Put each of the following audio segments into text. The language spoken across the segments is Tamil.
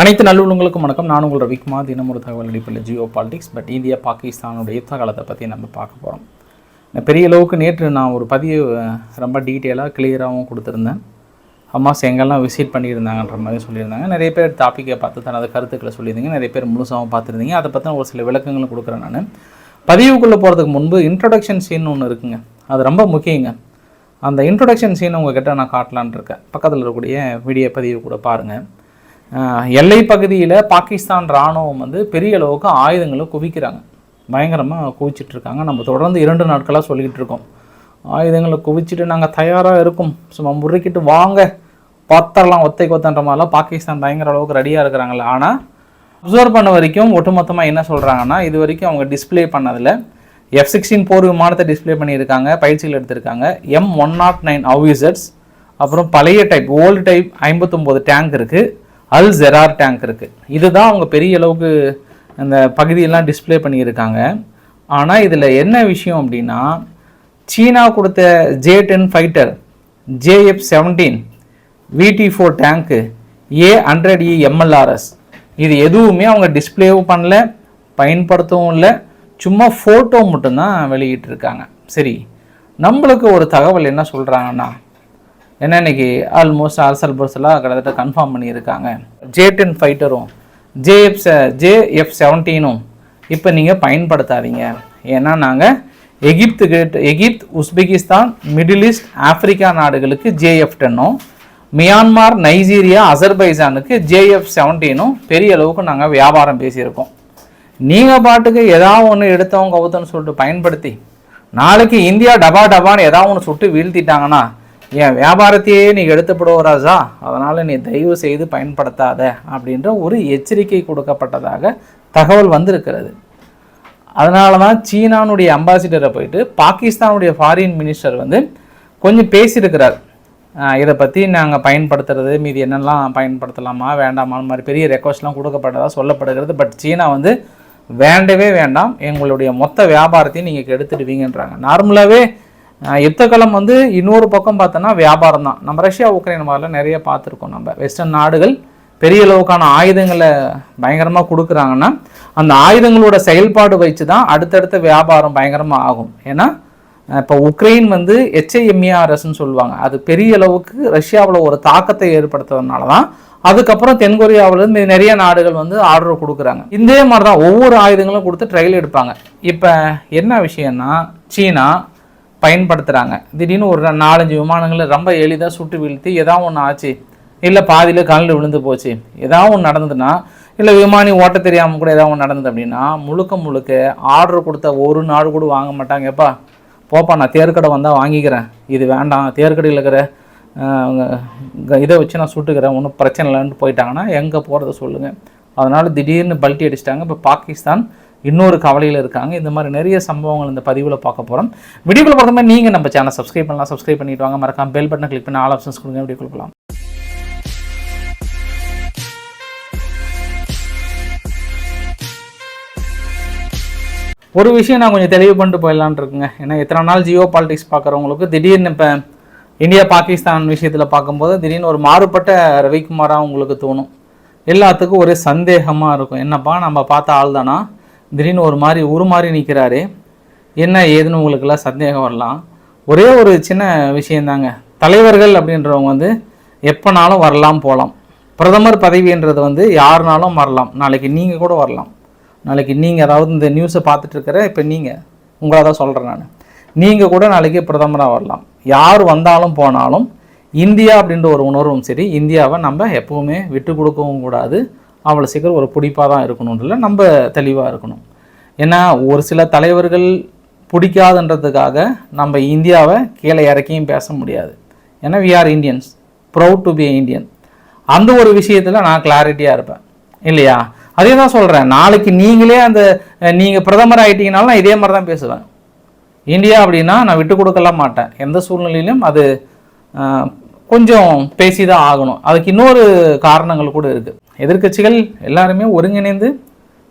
அனைத்து நல்லுள்ளங்களுக்கும் வணக்கம். நான் உங்கள் ரவிக்குமார். தினமொரு தகவல் அடிப்படையில் ஜியோ பாலிடிக்ஸ் பட் இந்தியா பாகிஸ்தானுடைய யுத்தகாலத்தை பற்றி நம்ம பார்க்க போகிறோம் பெரிய அளவுக்கு நேற்று நான் ஒரு பதிவு ரொம்ப டீட்டெயிலாக கிளியராகவும் கொடுத்துருந்தேன். அம்மாஸ் எங்கெல்லாம் விசிட் பண்ணியிருந்தாங்கன்ற மாதிரி சொல்லியிருந்தாங்க. நிறைய பேர் டாப்பிக்கை பார்த்து தனது கருத்துக்களை சொல்லியிருந்தீங்க. நிறைய பேர் முழுசாகவும் பார்த்துருந்தீங்க. அதை பற்றின ஒரு சில விளக்கங்களும் கொடுக்குறேன் நான். பதிவுக்குள்ளே போகிறதுக்கு முன்பு இன்ட்ரடக்ஷன் சீன் ஒன்று இருக்குங்க. அது ரொம்ப முக்கியங்க. அந்த இன்ட்ரொடக்ஷன் சீன் உங்ககிட்ட நான் காட்டலான் இருக்கேன். பக்கத்தில் இருக்கக்கூடிய வீடியோ பதிவு கூட பாருங்கள் எல்லை பகுதியில் பாகிஸ்தான் இராணுவம் வந்து பெரிய அளவுக்கு ஆயுதங்களை குவிக்கிறாங்க. பயங்கரமாக குவிச்சிட்டு இருக்காங்க. நம்ம தொடர்ந்து இரண்டு நாட்களாக சொல்லிக்கிட்டு இருக்கோம். ஆயுதங்களை குவிச்சிட்டு நாங்கள் தயாராக இருக்கும். சும்மா முறுக்கிட்டு வாங்க. பத்தரலாம் ஒத்தை கொத்தன்ற மாதிரிலாம் பாகிஸ்தான் பயங்கர அளவுக்கு ரெடியாக இருக்கிறாங்களே ஆனால் அப்சர்வ் பண்ண வரைக்கும் ஒட்டுமொத்தமாக என்ன சொல்கிறாங்கன்னா இது வரைக்கும் அவங்க டிஸ்பிளே பண்ணதில் எஃப் சிக்ஸ்டீன் போர் விமானத்தை டிஸ்ப்ளே பண்ணியிருக்காங்க பயிற்சிகள் எடுத்திருக்காங்க. எம் ஒன் நாட் நைன் அவிசட்ஸ் அப்புறம் பழைய டைப் ஓல்டு டைப் ஐம்பத்தொம்போது டேங்க் இருக்குது அல் ஜெரார் டேங்க் இருக்குது இதுதான் அவங்க பெரிய அளவுக்கு அந்த பகுதியெல்லாம் டிஸ்ப்ளே பண்ணியிருக்காங்க. ஆனால் இதில் என்ன விஷயம் அப்படின்னா சீனா கொடுத்த J ten fighter JF seventeen VT four tank A hundred E MLRS இது எதுவுமே அவங்க டிஸ்ப்ளேவும் பண்ணல பயன்படுத்தவும் இல்லை. சும்மா ஃபோட்டோ மட்டும்தான் வெளியிட்டிருக்காங்க. சரி நம்மளுக்கு ஒரு தகவல் என்ன சொல்கிறாங்கன்னா என்ன இன்னைக்கு? ஆல்மோஸ்ட் அரசல் பர்சலாக கிட்டத்தட்ட கன்ஃபார்ம் பண்ணியிருக்காங்க. ஜே டென் ஃபைட்டரும் ஜேஎஃப் ஜேஎஃப் செவன்டீனும் இப்போ நீங்கள் பயன்படுத்தாதீங்க. ஏன்னா நாங்கள் எகிப்துக்கு Egypt Uzbekistan middle east Africa நாடுகளுக்கு ஜேஎஃப் டென்னும் மியான்மார் நைஜீரியா அசர்பைஜானுக்கு ஜேஎஃப் செவன்டீனும் பெரிய அளவுக்கு நாங்கள் வியாபாரம் பேசியிருக்கோம். நீங்கள் பாட்டுக்கு ஏதாவது ஒன்று எடுத்தவங்க கவுத்தன்னு சொல்லிட்டு பயன்படுத்தி நாளைக்கு இந்தியா டபா டபான்னு ஏதாவது ஒன்று சுட்டு வீழ்த்திட்டாங்கன்னா என் வியாபாரத்தையே நீ எடுத்துப்படுவராஜா அதனால் நீ தயவு செய்து பயன்படுத்தாத அப்படின்ற ஒரு எச்சரிக்கை கொடுக்கப்பட்டதாக தகவல் வந்திருக்கிறது. அதனால தான் சீனானுடைய அம்பாசிடரை போயிட்டு பாகிஸ்தானுடைய ஃபாரின் மினிஸ்டர் வந்து கொஞ்சம் பேசியிருக்கிறார். இதை பற்றி நாங்கள் பயன்படுத்துறது மீதி என்னெல்லாம் பயன்படுத்தலாமா வேண்டாமா மாதிரி பெரிய ரெக்வஸ்ட்லாம் கொடுக்கப்பட்டதாக சொல்லப்படுகிறது. பட் சீனா வந்து வேண்டவே வேண்டாம். எங்களுடைய மொத்த வியாபாரத்தையும் நீங்கள் கெடுத்துடுவீங்கன்றாங்க. நார்மலாகவே யுத்தகலம் வந்து இன்னொரு பக்கம் பார்த்தோன்னா வியாபாரம் தான். நம்ம ரஷ்யா உக்ரைன் மாதிரிலாம் நிறைய பார்த்துருக்கோம் நம்ம. வெஸ்டர்ன் நாடுகள் பெரிய அளவுக்கான ஆயுதங்களை பயங்கரமாக கொடுக்குறாங்கன்னா அந்த ஆயுதங்களோட செயல்பாடு வச்சு தான் அடுத்தடுத்த வியாபாரம் பயங்கரமாக ஆகும். ஏன்னா இப்போ உக்ரைன் வந்து ஹெச்ஐஎம்இஆர்எஸ்ன்னு சொல்லுவாங்க. அது பெரிய அளவுக்கு ரஷ்யாவில் ஒரு தாக்கத்தை ஏற்படுத்துறதுனால தான் அதுக்கப்புறம் தென்கொரியாவிலேருந்து நிறைய நாடுகள் வந்து ஆர்டர் கொடுக்குறாங்க. இதே மாதிரி தான் ஒவ்வொரு ஆயுதங்களும் கொடுத்து ட்ரையல் எடுப்பாங்க. இப்போ என்ன விஷயம்னா சீனா பயன்படுத்துகிறாங்க திடீர்னு ஒரு நாலஞ்சு விமானங்களை ரொம்ப எளிதாக சுட்டு வீழ்த்தி ஏதாவது ஒன்று ஆச்சு. இல்லை பாதியில் கல்லில் விழுந்து போச்சு. ஏதாவது ஒன்று நடந்ததுன்னா இல்லை விமானி ஓட்ட தெரியாமல் கூட ஏதாவது ஒன்று நடந்தது அப்படின்னா முழுக்க முழுக்க ஆர்டர் கொடுத்த ஒரு நாள் கூட வாங்க மாட்டாங்க எப்பா போப்பா நான் தேர்க்கடை வந்தால் வாங்கிக்கிறேன். இது வேண்டாம். தேர்க்கடையில் இருக்கிற க- இதை வச்சு நான் சுட்டுக்கிறேன். ஒன்றும் பிரச்சனை இல்லைன்னு போயிட்டாங்கன்னா எங்கே போகிறத சொல்லுங்கள் அதனால் திடீர்னு பல்ட்டி அடிச்சிட்டாங்க. இப்போ பாகிஸ்தான் இன்னொரு கவலையில் இருக்காங்க. இந்த மாதிரி நிறைய சம்பவங்கள் இந்த பதிவில் பார்க்க போகிறோம் வீடியோக்குள்ள பார்த்த நீங்கள் நம்ம சேனல் சப்ஸ்கிரைப் பண்ணலாம். சப்ஸ்கிரைப் பண்ணிட்டு வாங்க. மறக்காம பெல் பட்டனை கிளிக் பண்ணி ஆல் ஆப்ஷன்ஸ் கொடுங்க. வீடியோ கொடுக்கலாம் ஒரு விஷயம் நான் கொஞ்சம் தெளிவு பண்ணிட்டு போயிடலான்னு இருக்குங்க. ஏன்னா எத்தனை நாள் ஜியோ பாலிடிக்ஸ் பார்க்குறவங்களுக்கு திடீர்னு இப்போ இந்தியா பாகிஸ்தான் விஷயத்தில் பார்க்கும்போது திடீர்னு ஒரு மாறுபட்ட ரவிக்குமாராக உங்களுக்கு தோணும். எல்லாத்துக்கும் ஒரே சந்தேகமாக இருக்கும். என்னப்பா நம்ம பார்த்த ஆள் தானா திடீர்னு ஒரு மாதிரி உருமாறி நிற்கிறாரு என்ன ஏதுன்னு உங்களுக்கெல்லாம் சந்தேகம் வரலாம். ஒரே ஒரு சின்ன விஷயந்தாங்க. தலைவர்கள் அப்படின்றவங்க வந்து எப்போனாலும் வரலாம் போகலாம் பிரதமர் பதவின்றது வந்து யாருனாலும் வரலாம். நாளைக்கு நீங்கள் கூட வரலாம். நாளைக்கு நீங்கள் அதாவது இந்த நியூஸை பார்த்துட்டு இருக்கிற இப்போ நீங்கள் உங்களை தான் சொல்கிறேன் நான். நீங்கள் கூட நாளைக்கு பிரதமராக வரலாம். யார் வந்தாலும் போனாலும் இந்தியா அப்படின்ற ஒரு உணர்வும் சரி இந்தியாவை நம்ம எப்பவுமே விட்டு கொடுக்கவும் கூடாது. அவ்வளோ சீக்கிரம் ஒரு பிடிப்பாக தான் இருக்கணும்ல நம்ம தெளிவாக இருக்கணும். ஏன்னா ஒரு சில தலைவர்கள் பிடிக்காதுன்றதுக்காக நம்ம இந்தியாவை கீழே இறக்கியும் பேச முடியாது. ஏன்னா we are Indians proud to be Indian அந்த ஒரு விஷயத்தில் நான் கிளாரிட்டியாக இருப்பேன். இல்லையா? அதே தான் சொல்கிறேன் நாளைக்கு நீங்களே அந்த நீங்கள் பிரதமர் ஆகிட்டீங்கனாலும் நான் இதே மாதிரி தான் பேசுவேன். இந்தியா அப்படின்னா நான் விட்டு கொடுக்கலாம் மாட்டேன். எந்த சூழ்நிலையிலும் அது கொஞ்சம் பேசி தான் ஆகணும். அதுக்கு இன்னொரு காரணங்கள் கூட இருக்குது எதிர்க்கட்சிகள் எல்லாருமே ஒருங்கிணைந்து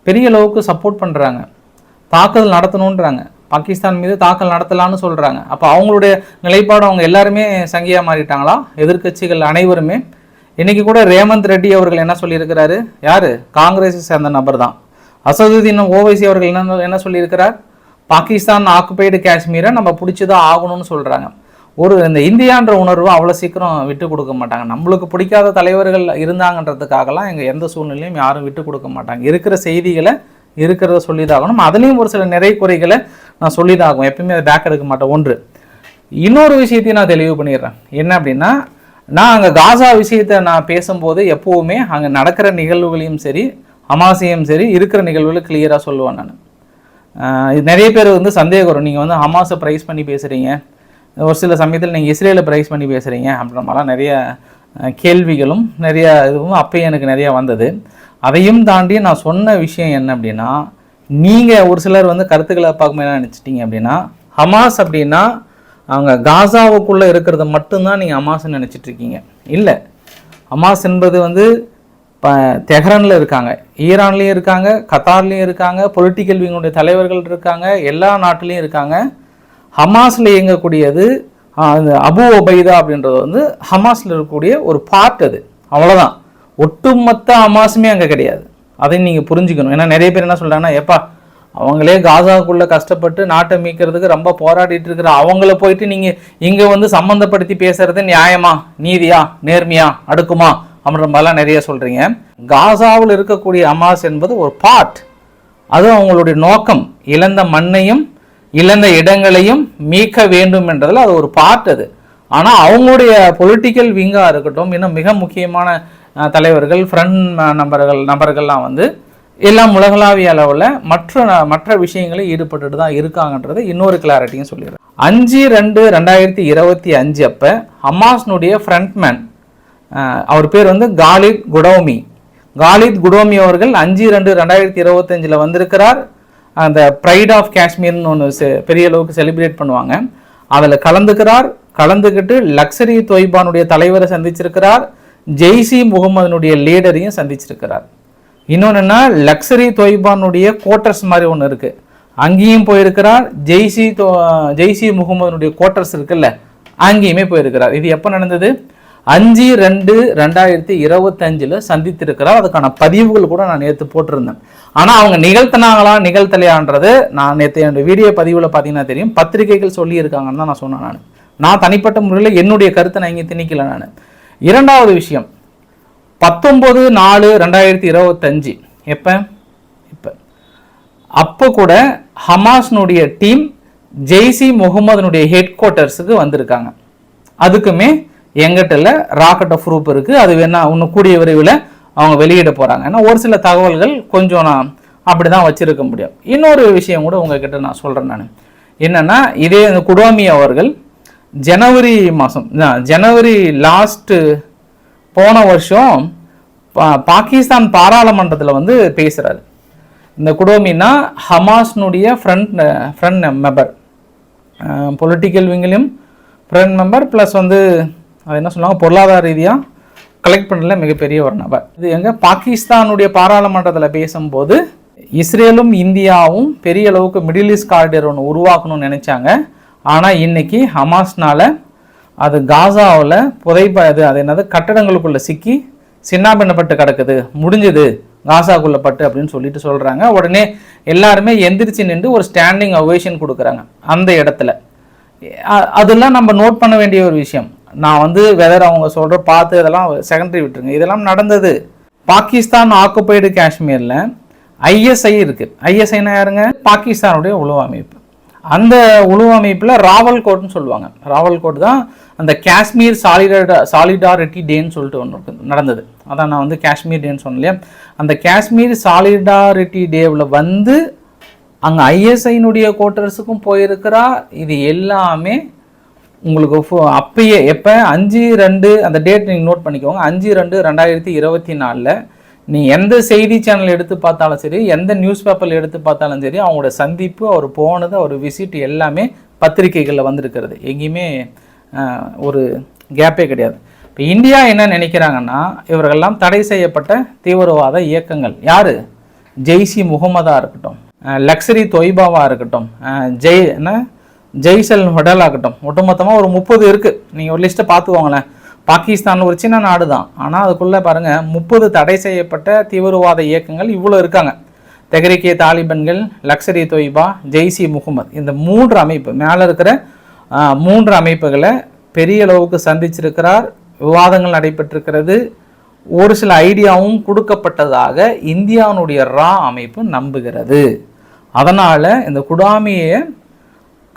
பெரிய அளவுக்கு சப்போர்ட் பண்ணுறாங்க தாக்குதல் நடத்தணுன்றாங்க பாகிஸ்தான் மீது தாக்கல் நடத்தலான்னு சொல்கிறாங்க அப்போ அவங்களுடைய நிலைப்பாடு அவங்க எல்லாருமே சங்கியாக மாறிட்டாங்களா? எதிர்க்கட்சிகள் அனைவருமே. இன்னைக்கு கூட ரேமந்த் ரெட்டி அவர்கள் என்ன சொல்லியிருக்கிறாரு? யாரு? காங்கிரஸை சேர்ந்த நபர் தான். அசதுதீன் ஓவைசி அவர்கள் என்ன என்ன சொல்லியிருக்கிறார்? பாகிஸ்தான் ஆக்குபைடு காஷ்மீரை நம்ம பிடிச்சதான் ஆகணும்னு சொல்றாங்க. ஒரு இந்த இந்தியான்ற உணர்வு அவ்வளோ சீக்கிரம் விட்டு கொடுக்க மாட்டாங்க. நம்மளுக்கு பிடிக்காத தலைவர்கள் இருந்தாங்கன்றதுக்காகலாம் எங்கள் எந்த சூழ்நிலையும் யாரும் விட்டு கொடுக்க மாட்டாங்க. இருக்கிற செய்திகளை இருக்கிறத சொல்லிதாகணும். அதுலேயும் ஒரு சில நிறை குறைகளை நான் சொல்லிதாகும் எப்பயுமே அதை பேக் எடுக்க மாட்டேன். ஒன்று இன்னொரு விஷயத்தையும் நான் தெளிவு பண்ணிடுறேன். என்ன அப்படின்னா நான் அங்கே காசா விஷயத்தை நான் பேசும்போது எப்போவுமே அங்கே நடக்கிற நிகழ்வுகளையும் சரி ஹமாஸையும் சரி இருக்கிற நிகழ்வுகளை கிளியராக சொல்லுவேன் நான். இது நிறைய பேர் வந்து சந்தேகம் வரும். நீங்கள் வந்து ஹமாஸை ப்ரைஸ் பண்ணி பேசுகிறீங்க ஒரு சில சமயத்தில் நீங்கள் இஸ்ரேலை ப்ரைஸ் பண்ணி பேசுகிறீங்க அப்படின்ற மாதிரிலாம் நிறைய கேள்விகளும் நிறைய இதுவும் அப்பயும் எனக்கு நிறைய வந்தது. அதையும் தாண்டி நான் சொன்ன விஷயம் என்ன அப்படின்னா நீங்கள் ஒரு சிலர் வந்து கருத்துக்களை பார்க்கும்போது என்ன நினச்சிட்டீங்க அப்படின்னா ஹமாஸ் அப்படின்னா அவங்க காசாவுக்குள்ளே இருக்கிறது மட்டும்தான் நீங்கள் ஹமாஸ்ன்னு நினச்சிட்ருக்கீங்க இல்லை. ஹமாஸ் என்பது வந்து இப்போ தெஹ்ரானில் இருக்காங்க. ஈரான்லேயும் இருக்காங்க கத்தார்லேயும் இருக்காங்க பொலிட்டிக்கல் விங்குடைய தலைவர்கள் இருக்காங்க எல்லா நாட்டிலையும் இருக்காங்க. ஹமாஸில் இயங்கக்கூடியது அபு ஒபைதா அப்படின்றது வந்து ஹமாஸில் இருக்கக்கூடிய ஒரு பார்ட் அது. அவ்வளோதான் ஒட்டுமொத்த ஹமாஸுமே அங்கே கிடையாது. அதை நீங்கள் புரிஞ்சுக்கணும். ஏன்னா நிறைய பேர் என்ன சொல்கிறாங்கன்னா எப்பா அவங்களே காசாவுக்குள்ளே கஷ்டப்பட்டு நாட்டை மீட்கிறதுக்கு ரொம்ப போராடிட்டு இருக்கிற அவங்கள போயிட்டு நீங்கள் இங்கே வந்து சம்மந்தப்படுத்தி பேசுறது நியாயமா நீதியா நேர்மையா அடுக்குமா? அப்படின்ற மாதிரிலாம் நிறைய சொல்கிறீங்க காசாவில் இருக்கக்கூடிய அமாஸ் என்பது ஒரு பார்ட் அது அவங்களுடைய நோக்கம். இழந்த மண்ணையும் இழந்த இடங்களையும் மீட்க வேண்டும் என்றதில் அது ஒரு பார்ட் அது. ஆனால் அவங்களுடைய பொலிட்டிக்கல் விங்காக இருக்கட்டும் இன்னும் மிக முக்கியமான தலைவர்கள் ஃப்ரண்ட் நபர்கள் நபர்கள்லாம் வந்து எல்லாம் உலகளாவிய அளவில் மற்ற ந- மற்ற விஷயங்களில் ஈடுபட்டுட்டு தான் இருக்காங்கன்றது இன்னொரு கிளாரிட்டியும் சொல்லிடுறேன். அஞ்சு ரெண்டு ரெண்டாயிரத்தி இருபத்தி அஞ்சு அப்போ ஹமாஸ்னுடைய ஃப்ரண்ட்மேன் அவர் பேர் வந்து காலித் குடோமி. காலித் குடோமி அவர்கள் அஞ்சு ரெண்டு ரெண்டாயிரத்தி இருபத்தஞ்சில் வந்திருக்கிறார். அந்த ப்ரைட் ஆஃப் காஷ்மீர்னு ஒன்று பெரிய அளவுக்கு செலிப்ரேட் பண்ணுவாங்க. அதில் கலந்துக்கிறார். கலந்துக்கிட்டு லக்ஸரி தொய்பானுடைய தலைவரை சந்திச்சிருக்கிறார். ஜெய்சி முகமதுனுடைய லீடரையும் சந்திச்சிருக்கிறார். இன்னொன்றுன்னா லக்ஸரி தொய்பானுடைய கோட்டர்ஸ் மாதிரி ஒன்று இருக்குது அங்கேயும் போயிருக்கிறார். ஜெய்சி தோ ஜெய்சி முகமதுனுடைய கோட்டர்ஸ் இருக்குல்ல அங்கேயுமே போயிருக்கிறார். இது எப்போ நடந்தது? அஞ்சு ரெண்டு ரெண்டாயிரத்தி இருபத்தஞ்சில் சந்தித்திருக்கிறார். அதுக்கான பதிவுகள் கூட நான் நேற்று போட்டிருந்தேன். ஆனால் அவங்க நிகழ்த்தினாங்களா நிகழ்த்தலையான்றது நான் நேற்று என்னுடைய வீடியோ பதிவில் பார்த்தீங்கன்னா தெரியும். பத்திரிகைகள் சொல்லியிருக்காங்கன்னு தான் நான் சொன்னேன் நான். நான் தனிப்பட்ட முறையில் என்னுடைய கருத்தை நான் இங்கே திணிக்கல நான். இரண்டாவது விஷயம். பத்தொம்பது நாலு ரெண்டாயிரத்தி இருபத்தஞ்சு. எப்போ? இப்போ. அப்போ கூட ஹமாஸ்னுடைய டீம் ஜெய்சி முகமதுனுடைய ஹெட் குவார்ட்டர்ஸுக்கு வந்திருக்காங்க. அதுக்குமே எங்கிட்ட ராக்கெட் ஆஃப் ப்ரூப் இருக்குது அது வேணா இன்னும் கூடிய விரைவில் அவங்க வெளியிட போகிறாங்க ஏன்னா ஒரு சில தகவல்கள் கொஞ்சம் நான் அப்படி தான் வச்சுருக்க முடியும். இன்னொரு விஷயம் கூட உங்ககிட்ட நான் சொல்கிறேன் நான். என்னென்னா இதே இந்த குடோமி அவர்கள் ஜனவரி மாதம் ஜனவரி லாஸ்ட்டு போன வருஷம் பா பாகிஸ்தான் பாராளுமன்றத்தில் வந்து பேசுகிறாரு இந்த குடோமின்னா ஹமாஸ்னுடைய ஃப்ரண்ட் ஃப்ரண்ட் மெம்பர் பொலிட்டிக்கல் விங்கிலையும் ஃப்ரண்ட் மெம்பர் ப்ளஸ் வந்து அது என்ன சொல்லுவாங்க பொருளாதார ரீதியாக கலெக்ட் பண்ணல மிகப்பெரிய ஒரு நபர். இது எங்கே? பாகிஸ்தானுடைய பாராளுமன்றத்தில் பேசும்போது இஸ்ரேலும் இந்தியாவும் பெரிய அளவுக்கு மிடில் ஈஸ்ட் காரிடர் ஒன்று உருவாக்கணும்னு நினச்சாங்க. ஆனால் இன்னைக்கு ஹமாஸ்னால் அது காசாவில் புதைப்ப அது அது என்னது? கட்டடங்களுக்குள்ளே சிக்கி சின்னாபின்னப்பட்டு கிடக்குது. முடிஞ்சது. காசாக்குள்ளே பட்டு அப்படின்னு சொல்லிட்டு சொல்கிறாங்க உடனே எல்லாருமே எந்திரிச்சு நின்று ஒரு ஸ்டாண்டிங் அவேஷன் கொடுக்குறாங்க. அந்த இடத்துல. அதெல்லாம் நம்ம நோட் பண்ண வேண்டிய ஒரு விஷயம். நான் வந்து வெதர் அவங்க சொல்கிற பார்த்து இதெல்லாம் செகண்டரி விட்டுருங்க. இதெல்லாம் நடந்தது. பாகிஸ்தான் ஆக்குப்பைடு காஷ்மீரில் ஐஎஸ்ஐ இருக்குது ஐஎஸ்ஐனா யாருங்க? பாகிஸ்தானுடைய உளவு அமைப்பு. அந்த உளவு அமைப்பில் ராவல்கோட்னு சொல்லுவாங்க. ராவல்கோட் தான் அந்த காஷ்மீர் சாலிடா சாலிடாரிட்டி டேன்னு சொல்லிட்டு ஒன்று இருக்கு. நடந்தது. அதான் நான் வந்து காஷ்மீர் டேன்னு சொன்னேன் இல்லையா? அந்த காஷ்மீர் சாலிடாரிட்டி டேவில் வந்து அங்கே ஐஎஸ்ஐனுடைய குவார்ட்டர்ஸுக்கும் போயிருக்கிறா. இது எல்லாமே உங்களுக்கு அப்பயே எப்போ? அஞ்சு ரெண்டு அந்த டேட் நீங்கள் நோட் பண்ணிக்கோங்க. அஞ்சு ரெண்டு ரெண்டாயிரத்தி இருபத்தி நாலில் நீ எந்த செய்தி சேனல் எடுத்து பார்த்தாலும் சரி எந்த நியூஸ் பேப்பரில் எடுத்து பார்த்தாலும் சரி அவங்களோட சந்திப்பு அவர் போனது அவர் விசிட் எல்லாமே பத்திரிகைகளில் வந்திருக்கிறது. எங்கேயுமே ஒரு கேப்பே கிடையாது. இப்போ இந்தியா என்ன நினைக்கிறாங்கன்னா இவர்கள்லாம் தடை செய்யப்பட்ட தீவிரவாத இயக்கங்கள். யார்? ஜெய்சி முகமதாக இருக்கட்டும். லக்ஸரி தொய்பாவாக இருக்கட்டும். ஜெய் என்ன? ஜெய்சல் ஹொடல் ஆகட்டும். ஒட்டுமொத்தமாக ஒரு முப்பது இருக்குது நீங்கள் ஒரு லிஸ்ட்டை பார்த்துக்கோங்களேன் பாகிஸ்தான் ஒரு சின்ன நாடு தான். ஆனால் அதுக்குள்ளே பாருங்கள் முப்பது தடை செய்யப்பட்ட தீவிரவாத இயக்கங்கள் இவ்வளோ இருக்காங்க. தெஹரிகே தாலிபன்கள் லக்ஸரி தொய்பா ஜெய்சி முகமது. இந்த மூன்று அமைப்பு மேலே இருக்கிற மூன்று அமைப்புகளை பெரிய அளவுக்கு சந்திச்சிருக்கிறார். விவாதங்கள் நடைபெற்றிருக்கிறது. ஒரு சில ஐடியாவும் கொடுக்கப்பட்டதாக இந்தியாவினுடைய ரா அமைப்பு நம்புகிறது. அதனால் இந்த குடாமியை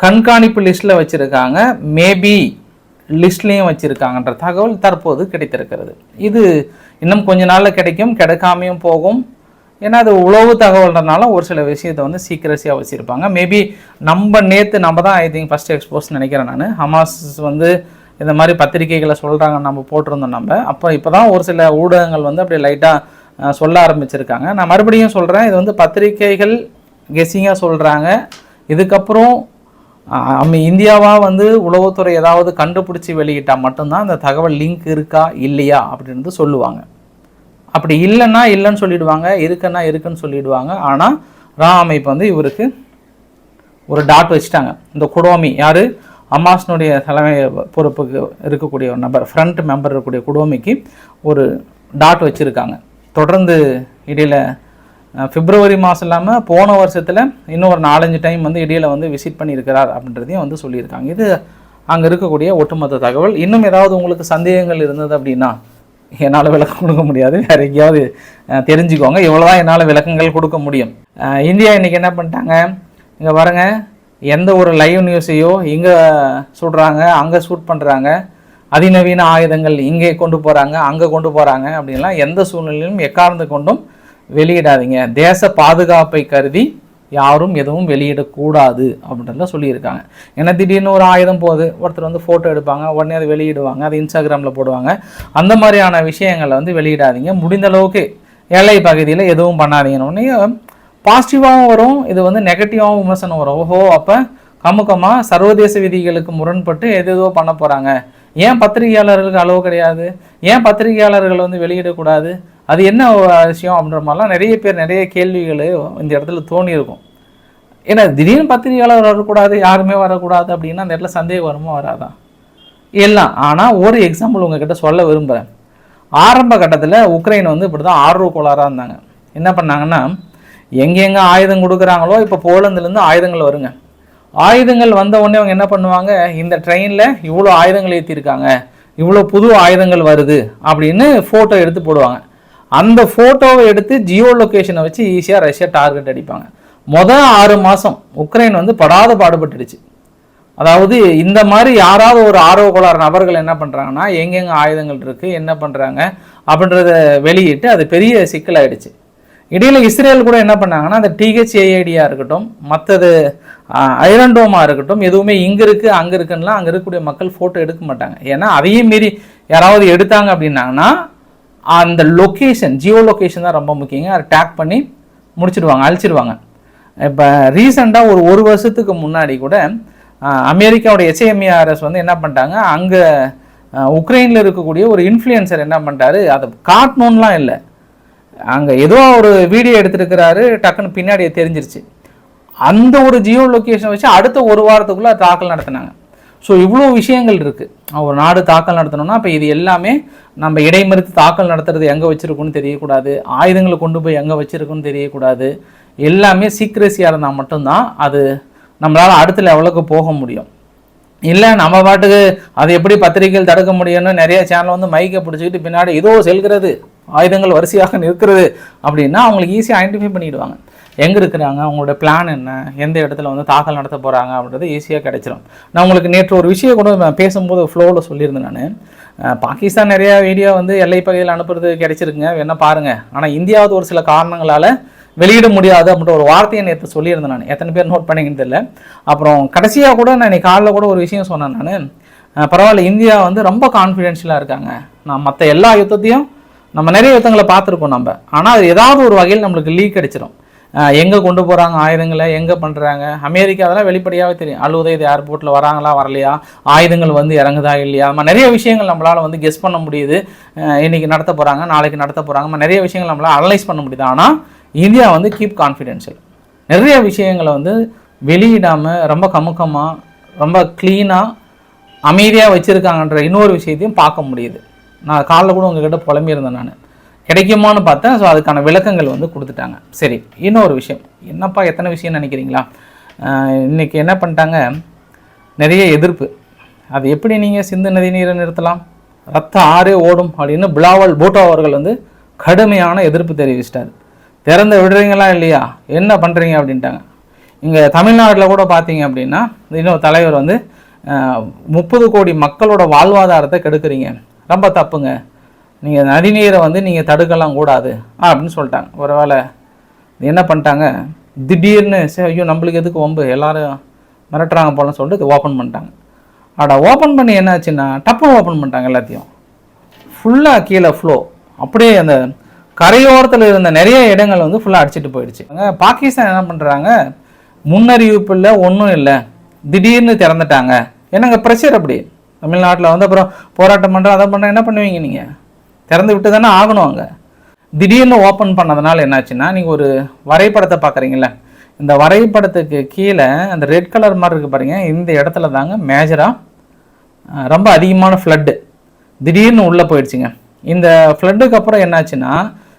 கண்காணிப்பு லிஸ்ட்டில் வச்சுருக்காங்க. மேபி லிஸ்ட்லேயும் வச்சுருக்காங்கன்ற தகவல் தற்போது கிடைத்திருக்கிறது. இது இன்னும் கொஞ்ச நாளில் கிடைக்கும். கிடைக்காமையும் போகும். ஏன்னா அது உளவு தகவல்ன்றனால ஒரு சில விஷயத்தை வந்து சீக்கிரசியாக வச்சுருப்பாங்க. மேபி நம்ம நேற்று நம்ம தான் ஐ திங்க் ஃபஸ்ட் எக்ஸ்போஸ் நினைக்கிறேன் நான். ஹமாஸ் வந்து இந்த மாதிரி பத்திரிகைகளை சொல்கிறாங்க நம்ம போட்டிருந்தோம் நம்ம. அப்போ இப்போ தான் ஒரு சில ஊடகங்கள் வந்து அப்படியே லைட்டாக சொல்ல ஆரம்பிச்சிருக்காங்க. நான் மறுபடியும் சொல்கிறேன் இது வந்து பத்திரிகைகள் கெஸ்ஸிங்காக சொல்கிறாங்க இதுக்கப்புறம் நம்ம இந்தியாவாக வந்து உளவுத்துறை ஏதாவது கண்டுபிடிச்சி வெளியிட்டால் மட்டும்தான் அந்த தகவல் லிங்க் இருக்கா இல்லையா அப்படின்றது சொல்லுவாங்க. அப்படி இல்லைன்னா இல்லைன்னு சொல்லிடுவாங்க இருக்குன்னா இருக்குன்னு சொல்லிடுவாங்க. ஆனால் ரா அமைப்பு வந்து இவருக்கு ஒரு டாட் வச்சுட்டாங்க. இந்த குடோமி யார்? அம்மாஸ்னுடைய தலைமை பொறுப்புக்கு இருக்கக்கூடிய ஒரு நபர் ஃப்ரண்ட் மெம்பர் இருக்கக்கூடிய குடோமிக்கு ஒரு டாட் வச்சுருக்காங்க. தொடர்ந்து இடையில் பிப்ரவரி மாதம் இல்லாமல் போன வருஷத்தில் இன்னும் ஒரு நாலஞ்சு டைம் வந்து இடையில வந்து விசிட் பண்ணியிருக்கிறார் அப்படின்றதையும் வந்து சொல்லியிருக்காங்க. இது அங்கே இருக்கக்கூடிய ஒட்டுமொத்த தகவல். இன்னும் ஏதாவது உங்களுக்கு சந்தேகங்கள் இருந்தது அப்படின்னா என்னால் விளக்கம் கொடுக்க முடியாது. வேற எங்கேயாவது தெரிஞ்சுக்கோங்க. இவ்வளோதான் என்னால் விளக்கங்கள் கொடுக்க முடியும். இந்தியா இன்றைக்கி என்ன பண்ணிட்டாங்க? இங்கே பாருங்க. எந்த ஒரு லைவ் நியூஸையோ இங்கே சுடுறாங்க அங்கே ஷூட் பண்ணுறாங்க அதிநவீன ஆயுதங்கள் இங்கே கொண்டு போகிறாங்க அங்கே கொண்டு போகிறாங்க அப்படின்லாம் எந்த சூழ்நிலையிலும் எக்கார்ந்து கொண்டும் வெளியிடாதீங்க. தேச பாதுகாப்பை கருதி யாரும் எதுவும் வெளியிடக்கூடாது அப்படின்றத சொல்லியிருக்காங்க. ஏன்னா திடீர்னு ஒரு ஆயுதம் போகுது. ஒருத்தர் வந்து ஃபோட்டோ எடுப்பாங்க. உடனே அதை வெளியிடுவாங்க. அதை இன்ஸ்டாகிராமில் போடுவாங்க. அந்த மாதிரியான விஷயங்களை வந்து வெளியிடாதீங்க. முடிந்த அளவுக்கு எல்லை பகுதியில் எதுவும் பண்ணாதீங்கன்னு உடனே பாசிட்டிவாகவும் வரும். இது வந்து நெகட்டிவாகவும் விமர்சனம் வரும். ஓஹோ அப்போ கமுக்கமாக சர்வதேச விதிகளுக்கு முரண்பட்டு எது எதோ பண்ண போகிறாங்க ஏன் பத்திரிகையாளர்களுக்கு அளவு கிடையாது? ஏன் பத்திரிகையாளர்கள் வந்து வெளியிடக்கூடாது? அது என்ன விஷயம் அப்படின்ற மாதிரிலாம் நிறைய பேர் நிறைய கேள்விகள் இந்த இடத்துல தோணியிருக்கும். ஏன்னா திடீர்னு பத்திரிகையாளர் வரக்கூடாது யாருமே வரக்கூடாது அப்படின்னா அந்த இடத்துல சந்தேகம் வருமா வராதா? எல்லாம். ஆனால் ஒரு எக்ஸாம்பிள் உங்ககிட்ட சொல்ல விரும்புகிறேன் ஆரம்ப கட்டத்தில் உக்ரைன் வந்து இப்படி தான் ஆர்வ கோளாறாக இருந்தாங்க. என்ன பண்ணாங்கன்னா எங்கெங்கே ஆயுதம் கொடுக்குறாங்களோ இப்போ போலந்துலேருந்து ஆயுதங்கள் வருங்க. ஆயுதங்கள் வந்த உடனே அவங்க என்ன பண்ணுவாங்க? இந்த ட்ரெயினில் இவ்வளோ ஆயுதங்கள் ஏற்றிருக்காங்க இவ்வளோ புது ஆயுதங்கள் வருது அப்படின்னு ஃபோட்டோ எடுத்து போடுவாங்க. அந்த ஃபோட்டோவை எடுத்து ஜியோ லொக்கேஷனை வச்சு ஈஸியாக ரஷ்யா டார்கெட் அடிப்பாங்க. மொதல் ஆறு மாதம் உக்ரைன் வந்து படாத பாடுபட்டுடுச்சு. அதாவது இந்த மாதிரி யாராவது ஒரு ஆர்வ கோளாறு நபர்கள் என்ன பண்ணுறாங்கன்னா எங்கெங்க ஆயுதங்கள் இருக்குது என்ன பண்ணுறாங்க அப்படின்றத வெளியிட்டு அது பெரிய சிக்கலாயிடுச்சு இடையில இஸ்ரேல் கூட என்ன பண்ணாங்கன்னா அந்த டிஹெச்ஏஐடியாக இருக்கட்டும் மற்றது ஐரண்டோமாக இருக்கட்டும் எதுவுமே இங்கே இருக்குது அங்கே இருக்குன்னா அங்கே இருக்கக்கூடிய மக்கள் ஃபோட்டோ எடுக்க மாட்டாங்க. ஏன்னா அதையும் மீறி யாராவது எடுத்தாங்க அப்படின்னாங்கன்னா அந்த லொக்கேஷன் ஜியோ லொக்கேஷன் தான் ரொம்ப முக்கியங்க. அதை டேக் பண்ணி முடிச்சிடுவாங்க அழிச்சிடுவாங்க. இப்போ ரீசெண்டாக ஒரு ஒரு வருஷத்துக்கு முன்னாடி கூட அமெரிக்காவோட எஸ்ஏஎம்ஏஆர்எஸ் வந்து என்ன பண்ணிட்டாங்க? அங்கே உக்ரைனில் இருக்கக்கூடிய ஒரு இன்ஃப்ளூயன்சர் என்ன பண்ணிட்டாரு? அதை காட்டணும்லாம் இல்லை. அங்கே ஏதோ ஒரு வீடியோ எடுத்திருக்கிறாரு டக்குன்னு பின்னாடியே தெரிஞ்சிருச்சு. அந்த ஒரு ஜியோ லொக்கேஷன் வச்சு அடுத்த ஒரு வாரத்துக்குள்ளே தாக்கல் நடத்தினாங்க. ஸோ இவ்வளோ விஷயங்கள் இருக்குது ஒரு நாடு தாக்கல் நடத்தணும்னா அப்போ இது எல்லாமே நம்ம இடைமறித்து தாக்கல் நடத்துறது எங்கே வச்சுருக்குன்னு தெரியக்கூடாது. ஆயுதங்களை கொண்டு போய் எங்கே வச்சுருக்குன்னு தெரியக்கூடாது. எல்லாமே சீக்ரஸியாக இருந்தால் மட்டும்தான் அது நம்மளால் அடுத்த லெவலுக்கு போக முடியும். இல்லை நம்ம பாட்டுக்கு அது எப்படி பத்திரிகைகள் தடுக்க முடியும்னு நிறைய சேனல் வந்து மைக்கை பிடிச்சிக்கிட்டு பின்னாடி ஏதோ செல்கிறது ஆயுதங்கள் வரிசையாக நிற்கிறது அப்படின்னா அவங்களுக்கு ஈஸியாக ஐடென்டிஃபை பண்ணிவிடுவாங்க எங்கே இருக்கிறாங்க? அவங்களோட பிளான் என்ன? எந்த இடத்துல வந்து தாக்கல் நடத்த போகிறாங்க அப்படின்றது ஈஸியாக கிடைச்சிடும் நான் உங்களுக்கு நேற்று ஒரு விஷயம் கூட நான் பேசும்போது ஃப்ளோவில் சொல்லியிருந்தேன் நான். பாகிஸ்தான் நிறையா வீடியோ வந்து எல்லை பகுதியில் அனுப்புறது கிடைச்சிருக்குங்க. வேணால் பாருங்கள் ஆனால் இந்தியாவது ஒரு சில காரணங்களால் வெளியிட முடியாது அப்படின்ற ஒரு வார்த்தையை நேற்று சொல்லியிருந்தேன் நான். எத்தனை பேர் நோட் பண்ணீங்கன்னு தெரியல. அப்புறம் கடைசியாக கூட நான் இன்னைக்கு காலைல கூட ஒரு விஷயம் சொன்னேன் நான். பரவாயில்ல இந்தியா வந்து ரொம்ப கான்ஃபிடென்ஷியலாக இருக்காங்க. நான் மற்ற எல்லா யுத்தத்தையும் நம்ம நிறைய யுத்தங்களை பார்த்துருக்கோம் நம்ம. ஆனால் அது ஏதாவது ஒரு வகையில் நம்மளுக்கு லீக் அடிச்சிடும் எங்கே கொண்டு போகிறாங்க ஆயுதங்களை? எங்கே பண்ணுறாங்க அமெரிக்கா அதெல்லாம் வெளிப்படையாகவே தெரியும். அழுவதை ஏர்போர்ட்டில் வராங்களா வரலையா? ஆயுதங்கள் வந்து இறங்குதா இல்லையா? நம்ம நிறைய விஷயங்கள் நம்மளால் வந்து கெஸ் பண்ண முடியுது. இன்றைக்கி இன்னைக்கு நடத்த போகிறாங்க நாளைக்கு நடத்த போகிறாங்க நம்ம நிறைய விஷயங்கள் நம்மளால் அனலைஸ் பண்ண முடியுது. ஆனால் இந்தியா வந்து கீப் கான்ஃபிடென்ஷியல் நிறைய விஷயங்களை வந்து வெளியிடாமல் ரொம்ப கமுக்கமாக ரொம்ப க்ளீனாக அமைதியாக வச்சுருக்காங்கன்ற இன்னொரு விஷயத்தையும் பார்க்க முடியுது. நான் காலைல கூட உங்ககிட்ட புலம்பியிருந்தேன் நான். கிடைக்குமான்னு பார்த்தேன். ஸோ அதுக்கான விளக்கங்கள் வந்து கொடுத்துட்டாங்க. சரி இன்னொரு விஷயம். என்னப்பா எத்தனை விஷயம் நினைக்கிறீங்களா? இன்றைக்கி இன்னைக்கு என்ன பண்ணிட்டாங்க? நிறைய எதிர்ப்பு. அது எப்படி நீங்கள் சிந்து நதி நீரை நிறுத்தலாம்? ரத்த ஆறே ஓடும் அப்படின்னு பிலாவல் பூட்டோ அவர்கள் வந்து கடுமையான எதிர்ப்பு தெரிவிச்சிட்டார். திறந்து விடுறீங்களா இல்லையா? என்ன பண்ணுறீங்க அப்படின்ட்டாங்க. இங்கே தமிழ்நாட்டில் கூட பார்த்தீங்க அப்படின்னா இன்னொரு தலைவர் வந்து முப்பது கோடி மக்களோட வாழ்வாதாரத்தை கெடுக்குறீங்க. ரொம்ப தப்புங்க. நீங்கள் நதிநீரை வந்து நீங்கள் தடுக்கலாம் கூடாது. அப்படின்னு சொல்லிட்டாங்க. ஒருவேளை என்ன பண்ணிட்டாங்க? திடீர்னு சரி ஐயோ நம்மளுக்கு எதுக்கு வம்பு? எல்லாரும் மிரட்டுறாங்க போலன்னு சொல்லிட்டு ஓப்பன் பண்ணிட்டாங்க. அட ஓப்பன் பண்ணி என்னாச்சுன்னா டப்புன்னு ஓப்பன் பண்ணிட்டாங்க எல்லாத்தையும். ஃபுல்லாக கீழே ஃப்ளோ அப்படியே அந்த கரையோரத்தில் இருந்த நிறைய இடங்கள் வந்து ஃபுல்லாக அடிச்சிட்டு போயிடுச்சு. பாகிஸ்தான் என்ன பண்ணுறாங்க முன்னறிவிப்பு இல்லை ஒன்றும் இல்லை. திடீர்னு திறந்துட்டாங்க. என்னங்க ப்ரெஷர் அப்படி? தமிழ்நாட்டில் வந்து அப்புறம் போராட்டம் பண்ணுறோம் அதை பண்ணுறோம் என்ன பண்ணுவீங்க நீங்கள் திறந்து விட்டு தானே ஆகணும் அங்கே. திடீர்னு ஓப்பன் பண்ணதுனால என்னாச்சுன்னா நீங்கள் ஒரு வரைபடத்தை பார்க்குறீங்களே இந்த வரைபடத்துக்கு கீழே அந்த ரெட் கலர் மாதிரி இருக்குது பாருங்கள் இந்த இடத்துல தாங்க மேஜராக ரொம்ப அதிகமான ஃப்ளட்டு திடீர்னு உள்ளே போயிடுச்சுங்க. இந்த ஃப்ளட்டுக்கு அப்புறம் என்னாச்சுன்னா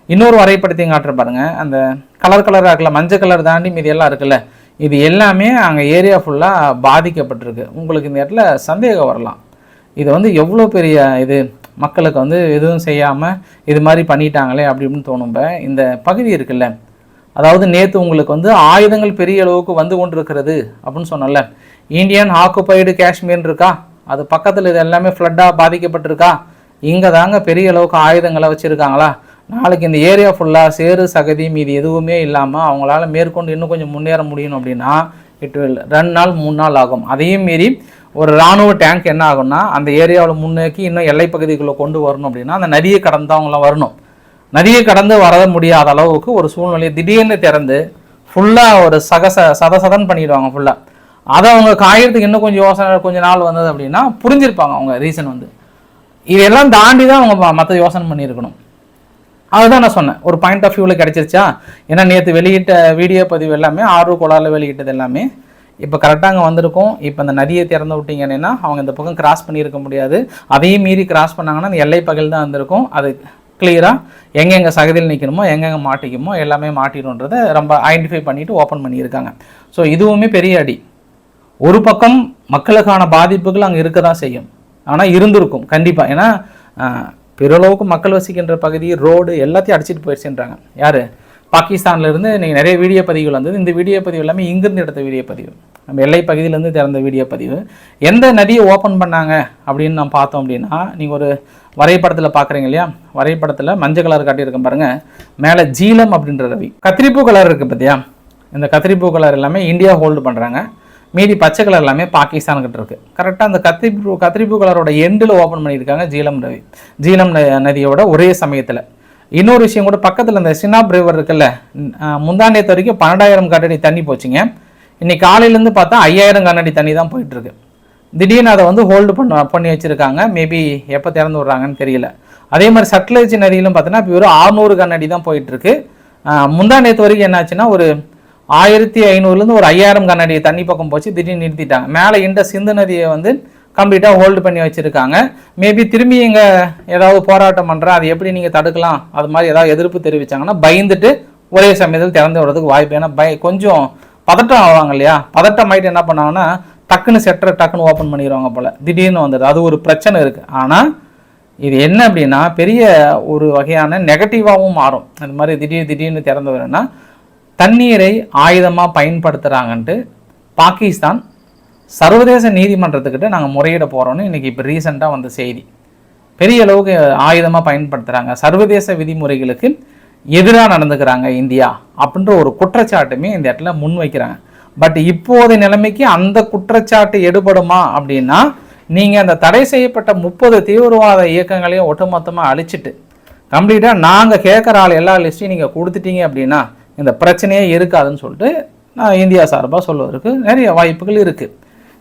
இன்னொரு வரைபடத்தையும் காட்டுற பாருங்கள் அந்த கலர் கலராக இருக்கல மஞ்சள் கலர் தாண்டி மீதி எல்லாம் இருக்குல்ல இது எல்லாமே அங்கே ஏரியா ஃபுல்லாக பாதிக்கப்பட்டிருக்கு. உங்களுக்கு இந்த இடத்துல சந்தேகம் வரலாம். இது வந்து எவ்வளோ பெரிய இது? மக்களுக்கு வந்து எதுவும் செய்யாமல் இது மாதிரி பண்ணிட்டாங்களே அப்படி இப்படின்னு தோணும்ப இந்த பகுதி இருக்குல்ல. அதாவது நேற்று உங்களுக்கு வந்து ஆயுதங்கள் பெரிய அளவுக்கு வந்து கொண்டிருக்கிறது அப்படின்னு சொன்னல இந்தியன் ஆக்குபைடு காஷ்மீர்னு இருக்கா? அது பக்கத்தில் இது எல்லாமே ஃப்ளட்டாக பாதிக்கப்பட்டிருக்கா? இங்கே தாங்க பெரிய அளவுக்கு ஆயுதங்களை வச்சுருக்காங்களா? நாளைக்கு இந்த ஏரியா ஃபுல்லாக சேறு சகதி மீதி எதுவுமே இல்லாமல் அவங்களால மேற்கொண்டு இன்னும் கொஞ்சம் முன்னேற முடியும் அப்படின்னா இட் வில் ரெண்டு நாள் மூணு நாள் ஆகும். அதையும் மீறி ஒரு ராணுவ டேங்க் என்ன ஆகும்னா அந்த ஏரியாவில் முன்னோக்கி இன்னும் எல்லை பகுதிக்குள்ளே கொண்டு வரணும் அப்படின்னா அந்த நதியை கடந்து அவங்களாம் வரணும். நதியை கடந்து வர முடியாத அளவுக்கு ஒரு சூழ்நிலையை திடீர்னு திறந்து ஃபுல்லாக ஒரு சகச சதசதன் பண்ணிடுவாங்க ஃபுல்லாக அதை அவங்க காயறதுக்கு இன்னும் கொஞ்சம் யோசனை கொஞ்சம் நாள் வந்தது அப்படின்னா புரிஞ்சிருப்பாங்க அவங்க ரீசன் வந்து. இதெல்லாம் தாண்டி தான் அவங்க மற்ற யோசனை பண்ணியிருக்கணும். அதுதான் நான் சொன்னேன். ஒரு பாயிண்ட் ஆஃப் வியூவில் கிடச்சிருச்சா? ஏன்னா நேற்று வெளியிட்ட வீடியோ பதிவு எல்லாமே ஆர்வ கோளாறில் வெளியிட்டது எல்லாமே. இப்போ கரெக்டாக அங்கே வந்திருக்கும். இப்போ அந்த நதியை திறந்து விட்டீங்கன்னா அவங்க இந்த பக்கம் கிராஸ் பண்ணியிருக்க முடியாது. அதையும் மீறி கிராஸ் பண்ணாங்கன்னா அந்த எல்லை பகல் தான் வந்திருக்கும். அது கிளியராக எங்கெங்கே சகதியில் நிற்கணுமோ எங்கெங்கே மாட்டிக்குமோ எல்லாமே மாட்டிடும்ன்றதை ரொம்ப ஐடென்டிஃபை பண்ணிவிட்டு ஓப்பன் பண்ணியிருக்காங்க. ஸோ இதுவுமே பெரிய அடி. ஒரு பக்கம் மக்களுக்கான பாதிப்புகள் அங்கே இருக்க தான் செய்யும். ஆனால் இருந்திருக்கும். கண்டிப்பாக ஏன்னா ஆஹ், பெருளவுக்கு மக்கள் வசிக்கின்ற பகுதி ரோடு எல்லாத்தையும் அடிச்சிட்டு போயிடுச்சுன்றாங்க. யார்? பாகிஸ்தான்லேருந்து நீங்கள் நிறைய வீடியோ பதிவுகள் வந்தது. இந்த வீடியோ பதிவு எல்லாமே இங்கிருந்து எடுத்த வீடியோ பதிவு. நம்ம எல்லை பகுதியிலேருந்து திறந்த வீடியோ பதிவு. எந்த நதியை ஓப்பன் பண்ணாங்க அப்படின்னு நம்ம பார்த்தோம் அப்படின்னா நீங்கள் ஒரு வரைபடத்தில் பார்க்குறீங்க இல்லையா? வரைபடத்தில் மஞ்சள் கலர் காட்டியிருக்கேன் பாருங்கள் மேலே ஜீலம் அப்படின்ற ரவி. கத்திரிப்பூ கலர் இருக்குது பார்த்தியா இந்த கத்திரிப்பூ கலர் எல்லாமே இந்தியா ஹோல்டு பண்ணுறாங்க மீதி பச்சை கலர் எல்லாமே பாகிஸ்தான்கிட்ட இருக்குது கரெக்டாக அந்த கத்திரிப்பூ கத்திரிப்பூ கலரோட எண்டில் ஓப்பன் பண்ணியிருக்காங்க ஜீலம் ரவி. ஜீலம் ந- நதியோட ஒரே சமயத்தில். இன்னொரு விஷயம் கூட பக்கத்தில் இந்த சினாப் ரிவர் இருக்குல்ல முந்தாண்டியத்து வரைக்கும் பன்னெண்டாயிரம் கனஅடி தண்ணி போச்சுங்க. இன்னைக்கு காலையிலேருந்து பார்த்தா ஐயாயிரம் கனஅடி தண்ணி தான் போயிட்டுருக்கு. திடீர்னு அதை வந்து ஹோல்டு பண்ண பண்ணி வச்சுருக்காங்க. மேபி எப்போ திறந்து விட்றாங்கன்னு தெரியல. அதே மாதிரி சட்லஜ் நதியிலும் பார்த்தீங்கன்னா இப்போ வெறும் ஆறுநூறு கண்ணாடி தான் போயிட்டுருக்கு. முந்தா நேற்று வரைக்கும் என்னாச்சுன்னா ஒரு ஆயிரத்தி ஐநூறுலேருந்து ஒரு ஐயாயிரம் கண்ணாடி தண்ணி பக்கம் போச்சு. திடீர்னு நிறுத்திட்டாங்க. மேலே இந்த சிந்து நதியை வந்து கம்ப்ளீட்டாக ஹோல்டு பண்ணி வச்சுருக்காங்க. மேபி திரும்பி இங்கே ஏதாவது போராட்டம் பண்ணுற அது எப்படி நீங்கள் தடுக்கலாம்? அது மாதிரி ஏதாவது எதிர்ப்பு தெரிவித்தாங்கன்னா பயந்துட்டு ஒரே சமயத்தில் திறந்து விடுறதுக்கு வாய்ப்பு. ஏன்னா பய கொஞ்சம் பதட்டம் ஆவாங்க இல்லையா? பதட்டம் ஆயிட்டு என்ன பண்ணாங்கன்னா டக்குன்னு செட்டரை டக்குன்னு ஓப்பன் பண்ணிடுவாங்க போல். திடீர்னு வந்துடுது. அது ஒரு பிரச்சனை இருக்குது ஆனால் இது என்ன அப்படின்னா பெரிய ஒரு வகையான நெகட்டிவாகவும் மாறும். அந்த மாதிரி திடீர் திடீர்னு திறந்து வரேன்னா தண்ணீரை ஆயுதமாக பயன்படுத்துகிறாங்கன்ட்டு பாகிஸ்தான் சர்வதேச நீதிமன்றத்துக்கிட்ட நாங்கள் முறையிட போகிறோன்னு இன்றைக்கி இப்போ ரீசெண்டாக வந்த செய்தி. பெரிய அளவுக்கு ஆயுதமாக பயன்படுத்துகிறாங்க சர்வதேச விதிமுறைகளுக்கு எதிராக நடந்துக்கிறாங்க இந்தியா அப்படின்ற ஒரு குற்றச்சாட்டுமே இந்த இடத்துல முன்வைக்கிறாங்க பட் இப்போதைய நிலைமைக்கு அந்த குற்றச்சாட்டு எடுபடுமா அப்படின்னா நீங்கள் அந்த தடை செய்யப்பட்ட முப்பது தீவிரவாத இயக்கங்களையும் ஒட்டுமொத்தமாக அழிச்சிட்டு கம்ப்ளீட்டாக நாங்கள் கேட்குற ஆள் எல்லா லிஸ்ட்டையும் நீங்கள் கொடுத்துட்டீங்க அப்படின்னா இந்த பிரச்சனையே இருக்காதுன்னு சொல்லிட்டு நான் இந்தியா சார்பாக சொல்வதற்கு நிறைய வாய்ப்புகள் இருக்குது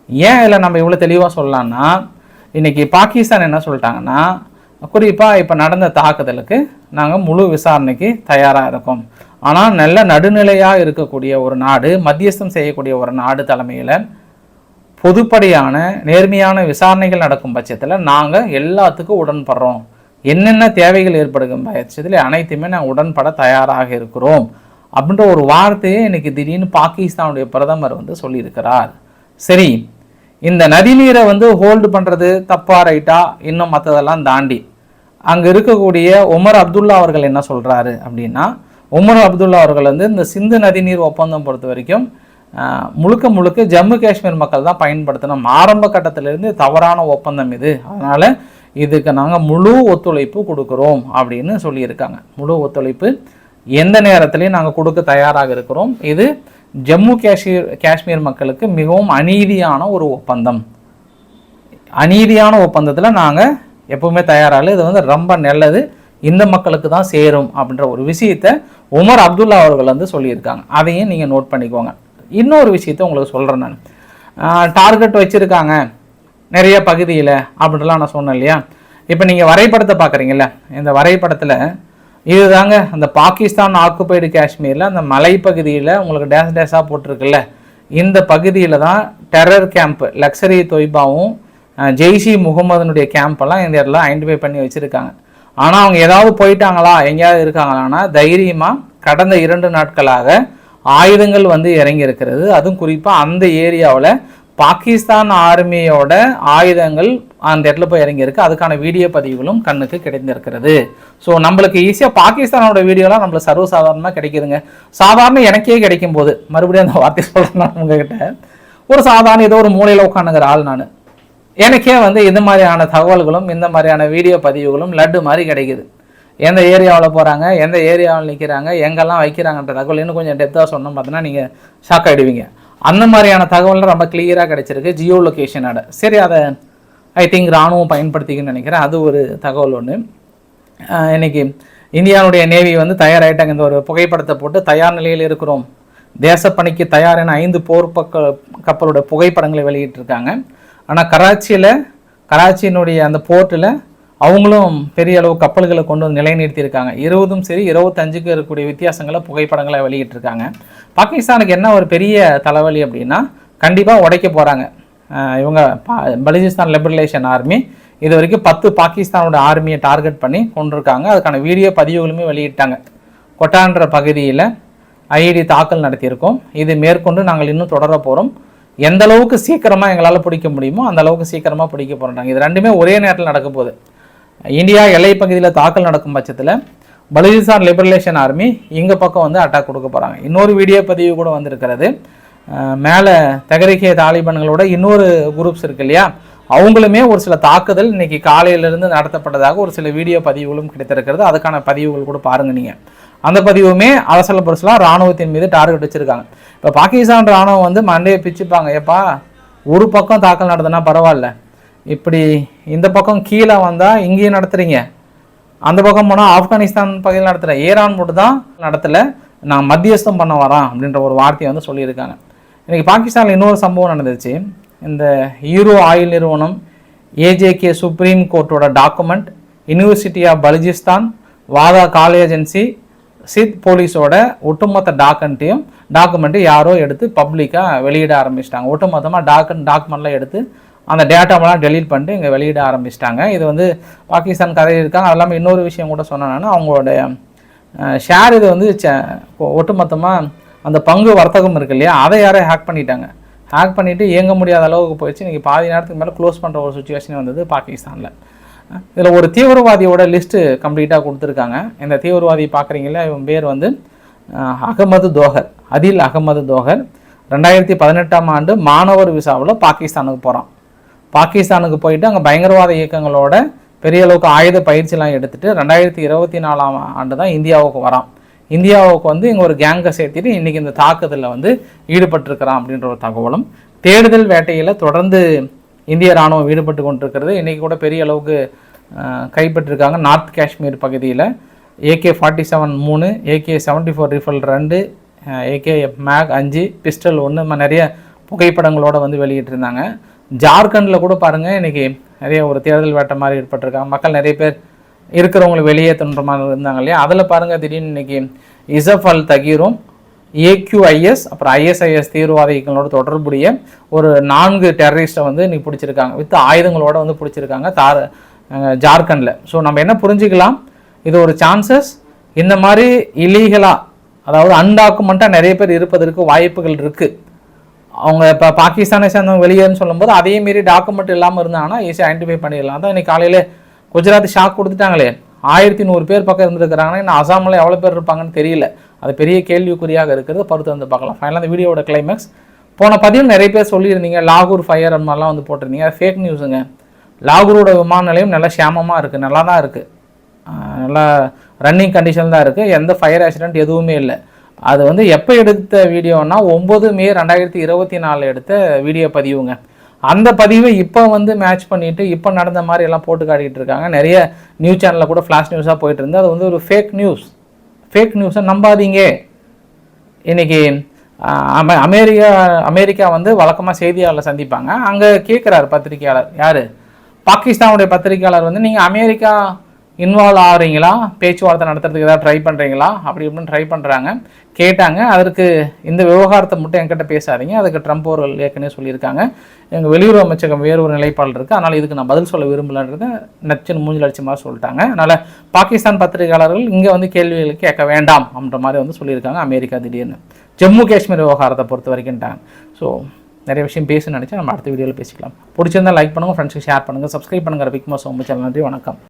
ஏன் இதில் நம்ம இவ்வளோ தெளிவாக சொல்லலாம்னா இன்றைக்கி பாகிஸ்தான் என்ன சொல்லிட்டாங்கன்னா குறிப்பாக இப்போ நடந்த தாக்குதலுக்கு நாங்கள் முழு விசாரணைக்கு தயாராக இருக்கோம். ஆனால் நல்ல நடுநிலையாக இருக்கக்கூடிய ஒரு நாடு மத்தியஸ்தம் செய்யக்கூடிய ஒரு நாடு தலைமையில் பொதுப்படியான நேர்மையான விசாரணைகள் நடக்கும் பட்சத்தில் நாங்கள் எல்லாத்துக்கும் உடன்படுறோம். என்னென்ன தேவைகள் ஏற்படுகும் பட்சத்தில் அனைத்துமே நாங்கள் உடன்பட தயாராக இருக்கிறோம். அப்படின்ற ஒரு வார்த்தையை இன்றைக்கி திடீர்னு பாகிஸ்தானுடைய பிரதமர் வந்து சொல்லியிருக்கிறார். சரி இந்த நதிநீரை வந்து ஹோல்டு பண்ணுறது தப்பா ரைட்டா இன்னும் மற்றதெல்லாம் தாண்டி. அங்கே இருக்கக்கூடிய உமர் அப்துல்லா அவர்கள் என்ன சொல்கிறாரு அப்படின்னா உமர் அப்துல்லா அவர்கள் வந்து இந்த சிந்து நதிநீர் ஒப்பந்தம் பொறுத்த வரைக்கும் முழுக்க முழுக்க ஜம்மு காஷ்மீர் மக்கள் தான் பயன்படுத்தணும் ஆரம்ப கட்டத்திலிருந்து தவறான ஒப்பந்தம் இது. அதனால் இதுக்கு நாங்கள் முழு ஒத்துழைப்பு கொடுக்குறோம் அப்படின்னு சொல்லியிருக்காங்க. முழு ஒத்துழைப்பு எந்த நேரத்துலையும் நாங்கள் கொடுக்க தயாராக இருக்கிறோம். இது ஜம்மு காஷ்மீர் காஷ்மீர் மக்களுக்கு மிகவும் அநீதியான ஒரு ஒப்பந்தம். அநீதியான ஒப்பந்தத்தில் நாங்கள் எப்பவுமே தயாராகல இது வந்து ரொம்ப நல்லது. இந்த மக்களுக்கு தான் சேரும் அப்படின்ற ஒரு விஷயத்த உமர் அப்துல்லா அவர்கள் வந்து சொல்லியிருக்காங்க. அதையும் நீங்கள் நோட் பண்ணிக்கோங்க. இன்னொரு விஷயத்த உங்களுக்கு சொல்கிறேன் நான். டார்கெட் வச்சுருக்காங்க. நிறைய பகுதியில் அப்படின்லாம் நான் சொன்னேன் இல்லையா? இப்போ நீங்கள் வரைபடத்தை பார்க்குறீங்கள இந்த வரைபடத்தில் இதுதாங்க அந்த பாகிஸ்தான் ஆக்குபைடு காஷ்மீரில் அந்த மலைப்பகுதியில் உங்களுக்கு டேஸ் டேஸாக போட்டிருக்குல்ல இந்த பகுதியில் தான் டெரர் கேம்ப் லக்ஸரி தொய்பாவும் ஜெய்ஷி முகமதுனுடைய கேம்பெல்லாம் இந்த இடத்துல ஐடென்டிஃபை பண்ணி வச்சுருக்காங்க. ஆனால் அவங்க ஏதாவது போயிட்டாங்களா எங்கேயாவது இருக்காங்களான்னா தைரியமாக கடந்த இரண்டு நாட்களாக ஆயுதங்கள் வந்து இறங்கி இருக்கிறது அதுவும் குறிப்பாக அந்த ஏரியாவில் பாகிஸ்தான் ஆர்மியோட ஆயுதங்கள் அந்த இடத்துல போய் இறங்கியிருக்கு. அதுக்கான வீடியோ பதிவுகளும் கண்ணுக்கு கிடைந்திருக்கிறது ஸோ நம்மளுக்கு ஈஸியாக பாகிஸ்தானோட வீடியோலாம் நம்மளுக்கு சர்வசாதாரணமாக கிடைக்குதுங்க. சாதாரண எனக்கே கிடைக்கும் போது மறுபடியும் அந்த வார்த்தை சொல்கிறேன் உங்ககிட்ட ஒரு சாதாரண ஏதோ ஒரு மூலையில் உட்காந்துங்கிற ஆள் நான். எனக்கே வந்து இந்த மாதிரியான தகவல்களும் இந்த மாதிரியான வீடியோ பதிவுகளும் லட்டு மாதிரி கிடைக்குது. எந்த ஏரியாவில் போகிறாங்க எந்த ஏரியாவில் நிற்கிறாங்க எங்கெல்லாம் வைக்கிறாங்கன்ற தகவல் இன்னும் கொஞ்சம் டெப்த்தாக சொன்னோம் பார்த்தீங்கன்னா நீங்கள் ஷாக் ஆகிடுவீங்க அந்த மாதிரியான தகவல்லாம் ரொம்ப கிளியராக கிடைச்சிருக்கு. ஜியோ லொக்கேஷனோட சரி அதை ஐ திங்க் ராணுவம் பயன்படுத்திக்குன்னு நினைக்கிறேன். அது ஒரு தகவல் ஒன்று இன்னைக்கு இந்தியாவுடைய நேவி வந்து தயாராகிட்டாங்க இந்த ஒரு புகைப்படத்தை போட்டு தயார் நிலையில் இருக்கிறோம். தேசப்பணிக்கு தயார் என ஐந்து போர் பக்க கப்பலோட புகைப்படங்களை வெளியிட்டிருக்காங்க. ஆனால் கராச்சியில் கராச்சியினுடைய அந்த போர்ட்டில் அவங்களும் பெரிய அளவு கப்பல்களை கொண்டு வந்து நிலைநிறுத்தியிருக்காங்க. இருபதும் சரி இருபத்தஞ்சுக்கு இருக்கக்கூடிய வித்தியாசங்களை புகைப்படங்களை வெளியிட்டிருக்காங்க. பாகிஸ்தானுக்கு என்ன ஒரு பெரிய தலைவலி அப்படின்னா கண்டிப்பாக உடைக்க போகிறாங்க இவங்க பா லிபரலேஷன் ஆர்மி இது வரைக்கும் பத்து பாகிஸ்தானோட ஆர்மியை டார்கெட் பண்ணி கொண்டிருக்காங்க. அதுக்கான வீடியோ பதிவுகளுமே வெளியிட்டாங்க. கொட்டான்ற பகுதியில் ஐடி தாக்கல் நடத்தியிருக்கோம். இது மேற்கொண்டு நாங்கள் இன்னும் தொடர போகிறோம் எந்த அளவுக்கு சீக்கிரமாக எங்களால் பிடிக்க முடியுமோ அந்த அளவுக்கு சீக்கிரமாக பிடிக்க போகிறோம் இது ரெண்டுமே ஒரே நேரத்தில் நடக்க போகுது. இந்தியா எல்லை பகுதியில் தாக்கல் நடக்கும் பட்சத்தில் பலுச்சிஸ்தான் லிபரலேஷன் ஆர்மி இங்கே பக்கம் வந்து அட்டாக் கொடுக்க போகிறாங்க இன்னொரு வீடியோ பதிவு கூட வந்திருக்கிறது. மேலே தகரிக்கிய தாலிபான்களோட இன்னொரு குரூப்ஸ் இருக்கு இல்லையா? அவங்களுமே ஒரு சில தாக்குதல் இன்னைக்கு காலையிலிருந்து நடத்தப்பட்டதாக ஒரு சில வீடியோ பதிவுகளும் கிடைத்திருக்கிறது. அதுக்கான பதிவுகள் கூட பாருங்க நீங்கள் அந்த பதிவுமே அரசல பரிசுலாம் ராணுவத்தின் மீது டார்கெட் வச்சுருக்காங்க. இப்போ பாகிஸ்தான் ராணுவம் வந்து மண்டையை பிச்சுப்பாங்க. ஏப்பா ஒரு பக்கம் தாக்கல் நடந்ததுன்னா பரவாயில்ல. இப்படி இந்த பக்கம் கீழே வந்தால் இங்கேயும் நடத்துகிறீங்க அந்த பக்கம் போனால் ஆப்கானிஸ்தான் பகுதியில் நடத்துகிற ஈரான் மட்டும் தான் நடத்தலை. நான் மத்தியஸ்தம் பண்ண வரேன் அப்படின்ற ஒரு வார்த்தையை வந்து சொல்லியிருக்காங்க. இன்றைக்கி பாகிஸ்தானில் இன்னொரு சம்பவம் நடந்துச்சு. இந்த ஹீரோ ஆயில் நிறுவனம் ஏஜேகே சுப்ரீம் கோர்ட்டோட டாக்குமெண்ட் யூனிவர்சிட்டி ஆஃப் பலுஜிஸ்தான் வாதா கால் ஏஜென்சி சித் போலீஸோட ஒட்டுமொத்த டாக்குமெண்ட்டையும் டாக்குமெண்ட்டையும் யாரோ எடுத்து பப்ளிக்காக வெளியிட ஆரம்பிச்சிட்டாங்க. ஒட்டுமொத்தமாக டாக்கு டாக்குமெண்ட்லாம் எடுத்து அந்த டேட்டாவெல்லாம் டெலீட் பண்ணிட்டு இங்கே வெளியிட ஆரம்பிச்சிட்டாங்க. இது வந்து பாகிஸ்தான் கதை இருக்காங்க. அது இல்லாமல் இன்னொரு விஷயம் கூட சொன்னேன்னா அவங்களோட ஷேர் இது வந்து ஒட்டுமொத்தமாக அந்த பங்கு வர்த்தகம் இருக்கு இல்லையா? அதை யாரோ ஹேக் பண்ணிட்டாங்க. ஹேக் பண்ணிவிட்டு இயங்க முடியாத அளவுக்கு போயிடுச்சு. இன்றைக்கி பாதி நேரத்துக்கு மேலே க்ளோஸ் பண்ணுற ஒரு சுச்சுவேஷன் வந்தது பாகிஸ்தானில். இதில் ஒரு தீவிரவாதியோட லிஸ்ட்டு கம்ப்ளீட்டாக கொடுத்துருக்காங்க. இந்த தீவிரவாதி பார்க்குறீங்களா இவன் பேர் வந்து அகமது தோஹர் அதில் அகமது தோஹர் ரெண்டாயிரத்தி பதினெட்டாம் ஆண்டு மாணவர் விசாவில் பாகிஸ்தானுக்கு போகிறான் பாகிஸ்தானுக்கு போயிட்டு அங்கே பயங்கரவாத இயக்கங்களோட பெரிய அளவுக்கு ஆயுத பயிற்சிலாம் எடுத்துகிட்டு ரெண்டாயிரத்தி இருபத்தி நாலாம் ஆண்டு தான் இந்தியாவுக்கு வரான். இந்தியாவுக்கு வந்து இங்கே ஒரு கேங்கை சேர்த்துட்டு இன்றைக்கி இந்த தாக்குதலில் வந்து ஈடுபட்டிருக்கிறான் அப்படின்ற ஒரு தகவலும் தேடுதல் வேட்டையில் தொடர்ந்து இந்திய ராணுவம் ஈடுபட்டு கொண்டிருக்கிறது. இன்றைக்கி கூட பெரிய அளவுக்கு கைப்பற்றிருக்காங்க. நார்த் காஷ்மீர் பகுதியில் ஏகே ஃபார்ட்டி செவன் மூணு ஏகே செவன்ட்டி ஃபோர் ரிஃபல் ரெண்டு ஏகே மேக் அஞ்சு பிஸ்டல் ஒன்று நிறைய புகைப்படங்களோடு வந்து வெளியிட்டிருந்தாங்க. ஜார்க்கண்டில் கூட பாருங்கள் இன்றைக்கி நிறைய ஒரு தேர்தல் வேட்டை மாதிரி ஏற்பட்டிருக்காங்க மக்கள் நிறைய பேர் இருக்கிறவங்களை வெளியேற்றுன்ற மாதிரி இருந்தாங்க இல்லையா? அதில் பாருங்கள் திடீர்னு இன்றைக்கி இசஃப் அல் தகீரும் ஏக்யூஐஎஸ் அப்புறம் ஐஎஸ்ஐஎஸ் தீவிரவாதிகளோட தொடர்புடைய ஒரு நான்கு டெரரிஸ்ட்டை வந்து இன்றைக்கி பிடிச்சிருக்காங்க. வித் ஆயுதங்களோட வந்து பிடிச்சிருக்காங்க தார் ஜார்க்கண்டில். ஸோ நம்ம என்ன புரிஞ்சுக்கலாம்? இது ஒரு சான்சஸ் இந்த மாதிரி இலீகலாக அதாவது அன்டாக்குமெண்ட்டாக நிறைய பேர் இருப்பதற்கு வாய்ப்புகள் இருக்குது அவங்க இப்போ பாகிஸ்தானை சேர்ந்தவங்க வெளியேன்னு சொல்லும்போது அதே மாரி டாக்குமெண்ட் இல்லாமல் இருந்தாங்கன்னா ஈஸியாக ஐடென்டிஃபை பண்ணிடலாம். அதான் இன்னைக்கு காலையில் குஜராத் ஷாக் கொடுத்துட்டாங்களே. ஆயிரத்தி நூறு பேர் பக்கம் இருந்துருக்கிறாங்கன்னா இன்னும் அசாமில் எவ்வளோ பேர் இருப்பாங்கன்னு தெரியல. அது பெரிய கேள்விக்குறியாக இருக்கிறது. பொறுத்து வந்து பார்க்கலாம். ஃபைனலாக அந்த வீடியோட கிளைமேக்ஸ் போன பதிவில் நிறைய பேர் சொல்லியிருந்தீங்க லாகூர் ஃபயர் அந்த மாதிரிலாம் வந்து போட்டிருந்தீங்க. அது ஃபேக் நியூஸுங்க லாகூரோட விமான நிலையம் நல்லா சேமமாக இருக்குது நல்லா தான் இருக்குது நல்லா ரன்னிங் கண்டிஷன் தான் இருக்குது எந்த ஃபயர் ஆக்சிடென்ட் எதுவுமே இல்லை. அது வந்து எப்போ எடுத்த வீடியோனா ஒம்பது மே ரெண்டாயிரத்தி இருபத்தி நாலு எடுத்த வீடியோ பதிவுங்க. அந்த பதிவை இப்போ வந்து மேட்ச் பண்ணிவிட்டு இப்போ நடந்த மாதிரி எல்லாம் போட்டு காட்டிகிட்டு இருக்காங்க. நிறைய நியூஸ் சேனலில் கூட ஃப்ளாஷ் நியூஸாக போயிட்டு இருந்து அது வந்து ஒரு ஃபேக் நியூஸ் ஃபேக் நியூஸை நம்பாதீங்க. இன்னைக்கு அமெரிக்கா அமெரிக்கா வந்து வழக்கமாக செய்தியாளர் சந்திப்பாங்க. அங்கே கேட்குறாரு பத்திரிக்கையாளர் யார்? பாகிஸ்தானுடைய பத்திரிக்கையாளர் வந்து நீங்கள் அமெரிக்கா இன்வால்வ் ஆகிறீங்களா? பேச்சுவார்த்தை நடத்துறதுக்கு ஏதாவது ட்ரை பண்ணுறீங்களா அப்படி இப்படின்னு ட்ரை பண்ணுறாங்க கேட்டாங்க. அதற்கு இந்த விவகாரத்தை மட்டும் என்கிட்ட பேசாதீங்க. அதுக்கு ட்ரம்ப் அவர்கள் ஏற்கனவே சொல்லியிருக்காங்க. எங்கள் வெளியுறவு அமைச்சகம் வேறு ஒரு நிலைப்பாடு இருக்குது அதனால் இதுக்கு நான் பதில் சொல்ல விரும்பலன்றதை நச்சுன்னு மூஞ்சில் அடிச்ச சொல்லிட்டாங்க. அதனால் பாகிஸ்தான் பத்திரிகையாளர்கள் இங்கே வந்து கேள்விகள் கேட்க வேண்டாம் அப்படின்ற மாதிரி வந்து சொல்லியிருக்காங்க. அமெரிக்கா திடீர்னு. ஜம்மு காஷ்மீர் விவகாரத்தை பொறுத்த வரைக்கும்ட்டாங்க. ஸோ நிறைய விஷயம் பேசணும்னு நினச்சா நம்ம அடுத்த வீடியோவில் பேசிக்கலாம். பிடிச்சிருந்தால் லைக் பண்ணுங்கள் ஃப்ரெண்ட்ஸுக்கு ஷேர் பண்ணுங்கள் சப்ஸ்கிரைப் பண்ணுங்கள் பிக்மா சோமு சேனல் நன்றி வணக்கம்.